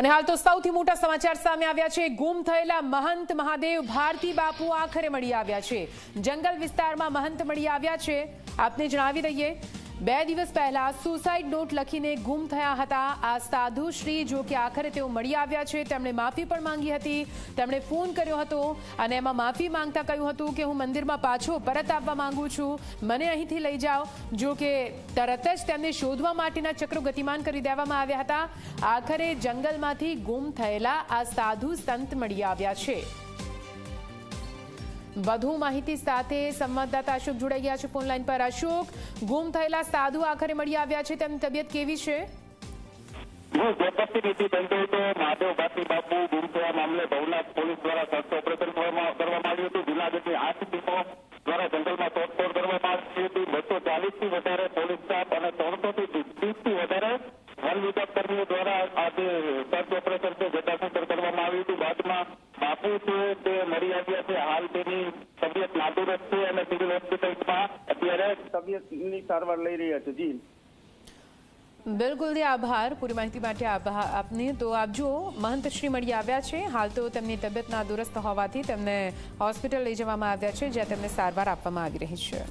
અને હાલ તો સૌથી મોટા સમાચાર સામે આવ્યા છે. ગુમ થયેલા મહંત મહાદેવ ભારતી બાપુ આખરે મળી આવ્યા છે. જંગલ વિસ્તારમાં મહંત મળી આવ્યા છે. આપને જણાવી દઈએ બે દિવસ પહેલા સુસાઇડ નોટ લખીને ગુમ થયા હતા. આ સાધુ શ્રી જો કે આખરે તેઓ મળી આવ્યા છે. તેમણે માફી પણ માંગી હતી. તેમણે ફોન કર્યો હતો અને એમાં માફી માંગતા કહ્યું હતું કે હું મંદિરમાં પાછો પરત આવવા માંગુ છું. મને અહીંથી લઈ જાઓ. જો કે તરત જ તેમને શોધવા માટેના ચક્રો ગતિમાન કરી દેવામાં આવ્યા હતા. આખરે જંગલમાંથી ગુમ થયેલા આ સાધુ સંત મળી આવ્યા છે. વધુ માહિતી સાથે સંવાદદાતા અશોક જોડાઈ ગયા છે ફોનલાઈન પર. અશોક, ગુમ થયેલા સાધુ આખરે મળી આવ્યા છે, તેમની તબિયત કેવી છે? વધારે પોલીસ અને ત્રણસો થી વધારે દ્વારા કરવામાં આવ્યું હતું. બાદમાં બાપુ છે તે મરી આવ્યા છે. હાલ તેની તબિયત નાદુરસ્ત છે અને સિવિલ હોસ્પિટલમાં અત્યારે તબિયતની સારવાર લઈ રહ્યા છે. જી. બિલકુલ જી આભાર. પૂરી માહિતી માટે આભાર આપને. તો આપ જુઓ મહંત શ્રી મળી આવ્યા છે હાલ તો તેમની તબિયત નાદુરસ્ત હોવાથી તેમને હોસ્પિટલ લઈ જવામાં આવ્યા છે જ્યાં તેમને સારવાર આપવામાં આવી રહી છે.